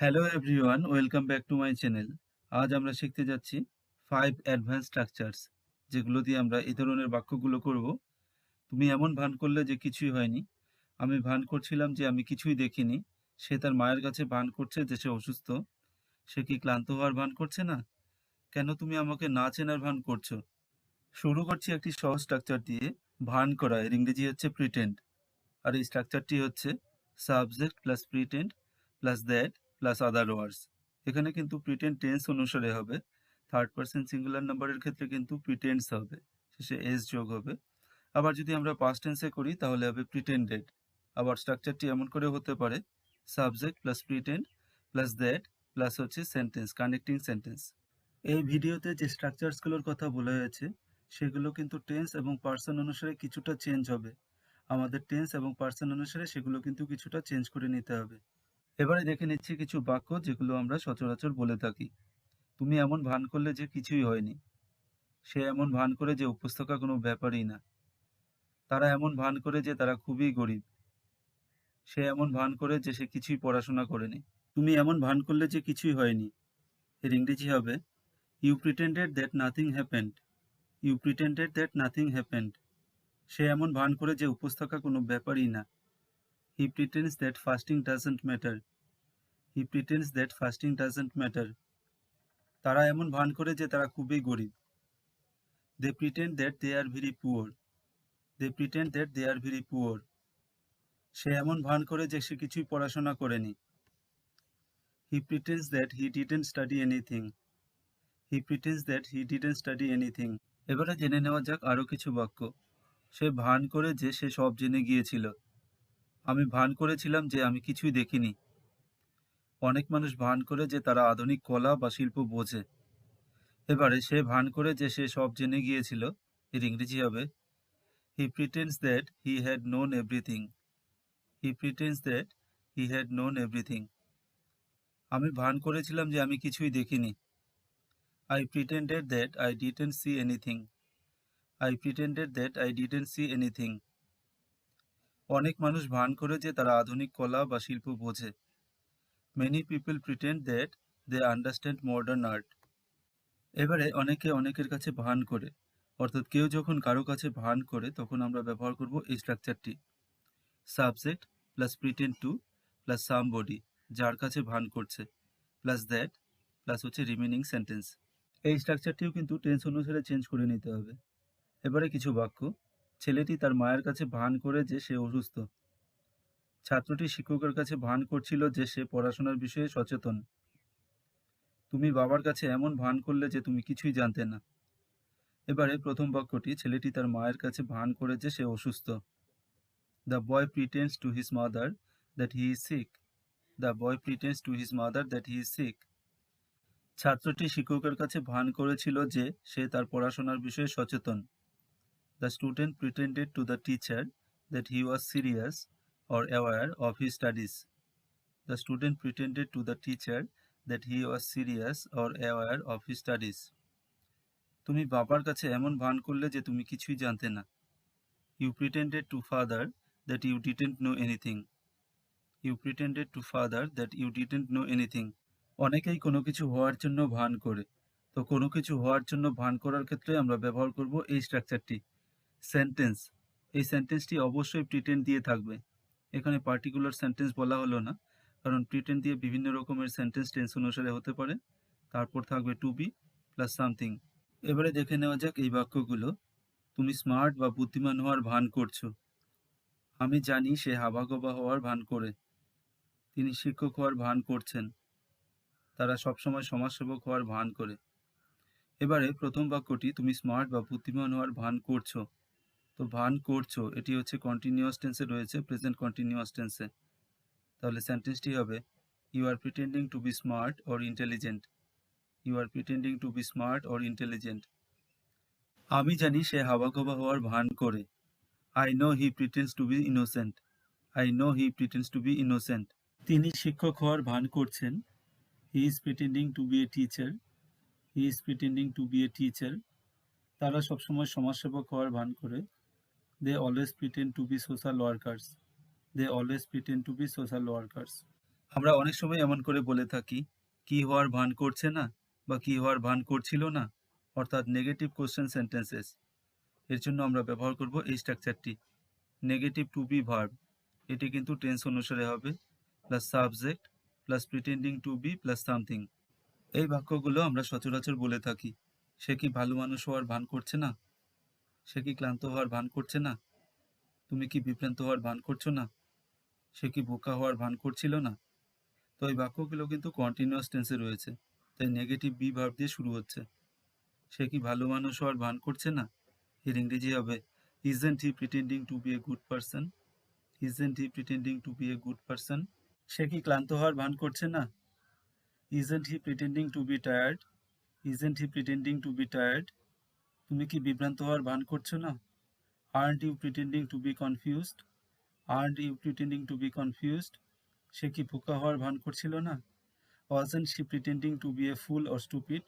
Hello everyone welcome back to my channel আজ আমরা শিখতে যাচ্ছি ফাইভ অ্যাডভান্স স্ট্রাকচারস যেগুলো দিয়ে আমরা এই ধরনের বাক্যগুলো করব। তুমি এমন ভান করলে যে কিছুই হয়নি। আমি ভান করছিলাম যে আমি কিছুই দেখিনি। সে তার মায়ের কাছে ভান করছে যে সে অসুস্থ। সে কি ক্লান্ত হওয়ার ভান করছে না? কেন তুমি আমাকে না চেনার ভান করছ? শুরু করছি একটি সহজ স্ট্রাকচার দিয়ে। ভান করা, এর ইংরেজি হচ্ছে প্রিটেন্ড আর এই স্ট্রাকচারটি হচ্ছে subject plus pretend plus that plus other words এখানে কিন্তু প্রিটেন্ড টেন্স অনুসারে হবে। থার্ড পার্সন সিঙ্গুলার নাম্বারের ক্ষেত্রে কিন্তু প্রিটেন্ডস হবে। শেষে এস যোগ হবে। আবার যদি আমরা পাস্ট টেন্সে করি, তাহলে হবে প্রিটেন্ডেড আবার স্ট্রাকচারটি এমন করে হতে পারে। Subject plus pretend plus that plus হচ্ছে সেন্টেন্স কানেক্টিং সেন্টেন্স এই ভিডিওতে যে স্ট্রাকচারসগুলোর কথা বলা হয়েছে, সেগুলো কিন্তু টেন্স এবং পার্সন অনুসারে কিছুটা চেঞ্জ হবে। আমাদের টেন্স এবং পার্সন অনুসারে সেগুলো কিন্তু কিছুটা চেঞ্জ করে নিতে হবে। এবারে দেখে নিচ্ছি কিছু বাক্য যেগুলো আমরা সচরাচর বলে থাকি। তুমি এমন ভান করলে যে কিছুই হয়নি। সে এমন ভান করে যে উপোস কোনো ব্যাপারই না। তারা এমন ভান করে যে তারা খুবই গরিব। সে এমন ভান করে যে সে কিছুই পড়াশোনা করেনি। তুমি এমন ভান করলে যে কিছুই হয়নি। এর ইংরেজি হবে you pretended that nothing happened you pretended that nothing happened সে এমন ভান করে যে উপোস কোনো ব্যাপারই না। He pretends that fasting doesn't matter. He pretends that fasting doesn't matter. তারা এমন ভান করে যে তারা খুবই গরিব। They pretend that they are very poor they pretend that they are very poor সে এমন ভান করে যে সে কিছুই পড়াশোনা করেনি। He pretends that he didn't study anything he pretends that he didn't study anything এবারে জেনে নেওয়া যাক আরও কিছু বাক্য। সে ভান করে যে সে সব জেনে গিয়েছিল। আমি ভান করেছিলাম যে আমি কিছুই দেখিনি। অনেক মানুষ ভান করে যে তারা আধুনিক কলা বা শিল্প বোঝে। এবারে সে ভান করে যে সে সব জেনে গিয়েছিল, এর ইংরেজি হবে। He pretends that he had known everything he pretends that he had known everything আমি ভান করেছিলাম যে আমি কিছুই দেখিনি। I pretended that I didn't see anything I pretended that I didn't see anything অনেক মানুষ ভান করে যে তারা আধুনিক কলা বা শিল্প বোঝে। Many people pretend that they understand modern art এবারে অনেকে অনেকের কাছে ভান করে। অর্থাৎ কেউ যখন কারও কাছে ভান করে, তখন আমরা ব্যবহার করব এই স্ট্রাকচারটি subject plus pretend to plus somebody যার কাছে ভান করছে। প্লাস দ্যাট প্লাস হচ্ছে রিমেনিং সেন্টেন্স এই স্ট্রাকচারটিও কিন্তু টেন্স অনুসারে চেঞ্জ করে নিতে হবে। এবারে কিছু বাক্য। ছেলেটি তার মায়ের কাছে ভান করে যে সে অসুস্থ। ছাত্রটি শিক্ষকের কাছে ভান করছিল যে সে পড়াশোনার বিষয়ে সচেতন। তুমি বাবার কাছে এমন ভান করলে যে তুমি কিছুই জানতে না। এবারে প্রথম বাক্যটি ছেলেটি তার মায়ের কাছে ভান করে যে সে অসুস্থ। The boy pretends to his mother that he is sick the boy pretends to his mother that he is sick ছাত্রটি শিক্ষকের কাছে ভান করেছিল যে সে তার পড়াশোনার বিষয়ে সচেতন। The student pretended to the teacher that he was serious or aware of his studies. The student pretended to the teacher that he was serious or aware of his studies. তুমি বাবার কাছে এমন ভান করলে যে তুমি কিছুই জানতে না। You pretended to father that you didn't know anything you pretended to father that you didn't know anything অনেকেই কোনো কিছু হওয়ার জন্য ভান করে। তো কোনো কিছু হওয়ার জন্য ভান করার ক্ষেত্রে আমরা ব্যবহার করব এই স্ট্রাকচারটি সেন্টেন্স এই সেন্টেন্সটি অবশ্যই প্রিটেন্ড দিয়ে থাকবে। এখানে পার্টিকুলার সেন্টেন্স বলা হলো না, কারণ প্রিটেন্ড দিয়ে বিভিন্ন রকমের সেন্টেন্স টেন্স অনুসারে হতে পারে। তারপর থাকবে টু বি প্লাস সামথিং এবারে দেখে নেওয়া যাক এই বাক্যগুলো। তুমি স্মার্ট বা বুদ্ধিমান হওয়ার ভান করছ। আমি জানি সে হাবাগোবা হওয়ার ভান করে। তিনি শিক্ষক হওয়ার ভান করছেন। তারা সবসময় সমাজসেবক হওয়ার ভান করে। এবারে প্রথম বাক্যটি, তুমি স্মার্ট বা বুদ্ধিমান হওয়ার ভান করছ। তো ভান করছ, এটি হচ্ছে কন্টিনিউয়াস টেন্সে রয়েছে প্রেজেন্ট কন্টিনিউয়াস টেন্সে তাহলে সেন্টেন্সটি হবে you are pretending to be smart or intelligent you are pretending to be smart or intelligent আমি জানি সে হাবাগোবা হওয়ার ভান করে। I know he pretends to be innocent I know he pretends to be innocent তিনি শিক্ষক হওয়ার ভান করছেন। He is pretending to be a teacher he is pretending to be a teacher তারা সবসময় সমাজসেবক হওয়ার ভান করে। They always pretend to be social workers they always pretend to be social workers আমরা অনেক সময় এমন করে বলে থাকি, "কি হওয়ার ভান করছে না" বা "কি হওয়ার ভান করছিল না?" অর্থাৎ নেগেটিভ কোয়েশ্চেন সেন্টেন্সেস। এর জন্য আমরা ব্যবহার করব এই স্ট্রাকচারটি। নেগেটিভ টু বি ভার্ব এটি কিন্তু টেন্স অনুসারে হবে plus subject plus pretending to be plus something. এই বাক্যগুলো আমরা সচরাচর বলে থাকি। সে কি ভালো মানুষ হওয়ার ভান করছে না? সে কি ক্লান্ত হওয়ার ভান করছে না? তুমি কি বিভ্রান্ত হওয়ার ভান করছ না? সে কি বোকা হওয়ার ভান করছিল না? তো এই বাক্যগুলো কিন্তু কন্টিনিউয়াস টেন্সে রয়েছে। তাই নেগেটিভ বি ভার্ব দিয়ে শুরু হচ্ছে। সে কি ভালো মানুষ হওয়ার ভান করছে না? এর ইংরেজি হবে, isn't he pretending to be a good person? isn't he pretending to be a good person? সে কি ক্লান্ত হওয়ার ভান করছে না? isn't he pretending to be tired? isn't he pretending to be tired? তুমি কি বিভ্রান্ত হওয়ার ভান করছ না? aren't you pretending to be confused? aren't you pretending to be confused সে কি বোকা হওয়ার ভান করছিল না? wasn't she pretending to be a fool or stupid?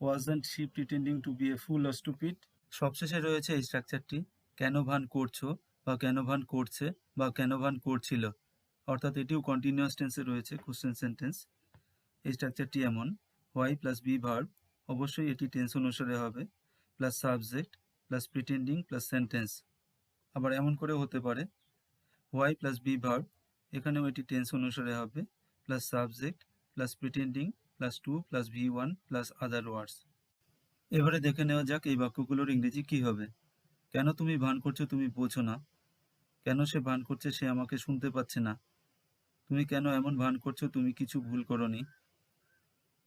wasn't she pretending to be a fool or stupid? সবশেষে রয়েছে এই স্ট্রাকচারটি কেন ভান করছ বা কেন ভান করছে বা কেন ভান করছিল অর্থাৎ এটিও কন্টিনিউয়াস টেন্সে রয়েছে কোশ্চেন সেন্টেন্স এই স্ট্রাকচারটি এমন ওয়াই প্লাস বি ভার্ব অবশ্যই এটি টেন্স অনুসারে হবে plus subject plus pretending plus sentence আবার এমন করেও হতে পারে। হোয়াই প্লাস বি ভার্ব এখানেও এটি টেন্স অনুসারে হবে। Plus subject plus pretending plus to plus V one plus other words এবারে দেখে নেওয়া যাক এই বাক্যগুলোর ইংরেজি কি হবে। কেন তুমি ভান করছ তুমি বোঝো না। কেন সে ভান করছে সে আমাকে শুনতে পাচ্ছে না। তুমি কেন এমন ভান করছ তুমি কিছু ভুল করনি।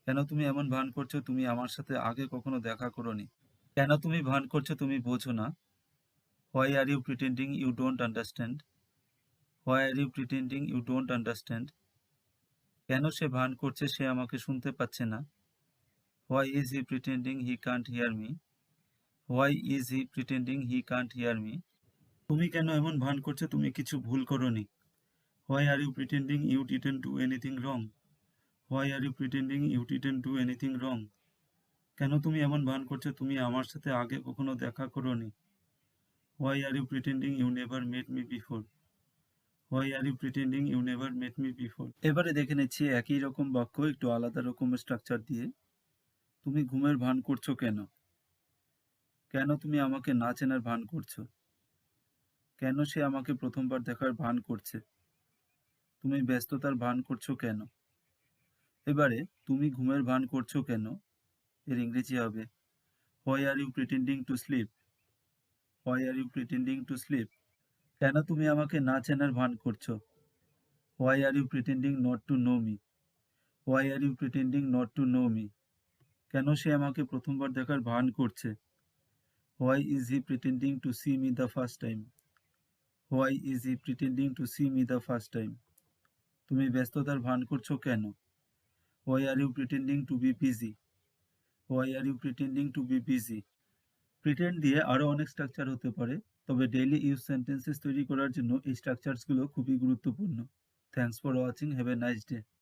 কেন তুমি এমন ভান করছ তুমি আমার সাথে আগে কখনো দেখা করনি। কেন তুমি ভান করছ তুমি বোঝো না। Why are you pretending you don't understand why are you pretending you don't understand কেন সে ভান করছে সে আমাকে শুনতে পাচ্ছে না। Why is he pretending he can't hear me why is he pretending he can't hear me তুমি কেন এমন ভান করছ তুমি কিছু ভুল করনি। Why are you pretending you didn't do anything wrong why are you pretending you didn't do anything wrong কেন তুমি এমন ভান করছ? তুমি আমার সাথে আগে কখনো দেখা করনি। Why are you pretending you never met me before why are you pretending you never met me before এবারে দেখে নিচ্ছি একই রকম বাক্য, একটু আলাদা রকমের স্ট্রাকচার দিয়ে। তুমি ঘুমের ভান করছ কেন? কেন তুমি আমাকে না চেনার ভান করছ? কেন সে আমাকে প্রথমবার দেখার ভান করছে? তুমি ব্যস্ততার ভান করছ কেন? এবারে তুমি ঘুমের ভান করছ কেন? এর ইংরেজি হবে। Why are you pretending to sleep why are you pretending to sleep কেন তুমি আমাকে না চেনার ভান করছ? Why are you pretending not to know me why are you pretending not to know me কেন সে আমাকে প্রথমবার দেখার ভান করছে? Why is he pretending to see me the first time why is he pretending to see me the first time তুমি ব্যস্ততার ভান করছ কেন? Why are you pretending to be busy why are you pretending to be busy pretend দিয়ে আরও অনেক structure হতে পারে, তবে ডেইলি ইউজ সেন্টেন্সেস তৈরি করার জন্য এই স্ট্রাকচারসগুলো খুবই গুরুত্বপূর্ণ। Thanks for watching have a nice day